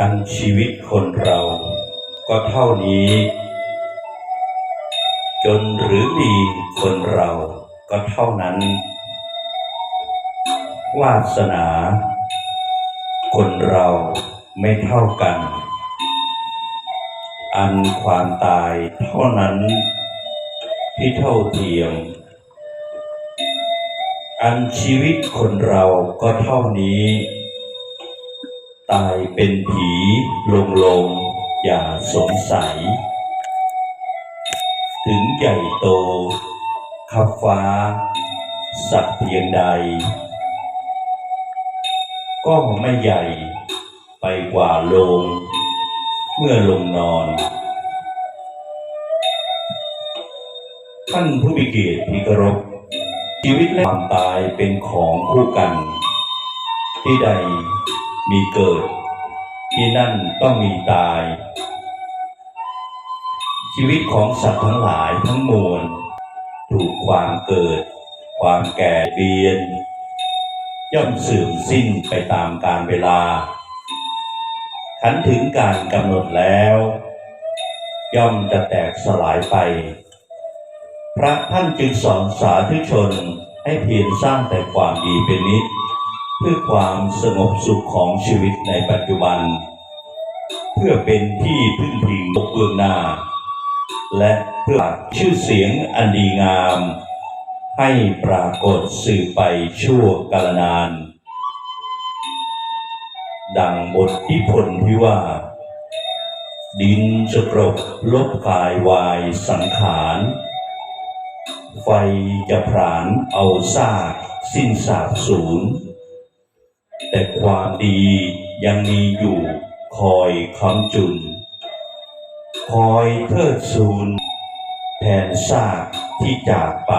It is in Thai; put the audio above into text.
อันชีวิตคนเราก็เท่านี้ จนหรือดีคนเราก็เท่านั้น วาสนา คนเราไม่เท่ากัน อันความตายเท่านั้น ที่เท่าเทียม อันชีวิตคนเราก็เท่านี้ ตายเป็นผีลงลงอย่าสงสัย ถึงใหญ่โตขับฟ้า สักเพียงใด ก็ไม่ใหญ่ไปกว่าลง เมื่อลงนอน ท่านผู้มีเกียรติที่เคารพชีวิตและความตายเป็นของคู่กัน ที่ใด มีเกิด ที่นั่นต้องมีตาย ชีวิตของสัตว์ทั้งหลายทั้งมวลถูกความเกิด ความแก่เบียน ย่อมเสื่อมสิ้นไปตามกาลเวลา ขันถึงการกำหนดแล้ว ย่อมจะแตกสลายไป พระท่านจึงสอนสาธุชนให้เพียรสร้างแต่ความดีเป็นนิจ เพื่อความสงบสุขของชีวิตในปัจจุบัน เพื่อเป็นที่พึ่งพิงบกเบื้องหน้า และเพื่อชื่อเสียงอันดีงาม ให้ปรากฏสื่อไปชั่วกาลนาน ดังบทที่พลที่ว่า ดินจะกรบลบกายวายสังขารไฟจะผรานเอาซากสิ้นสาบสูญ แต่ความดียังมีอยู่คอยคำจุน คอยเทิดซูนแทนซากที่จากไป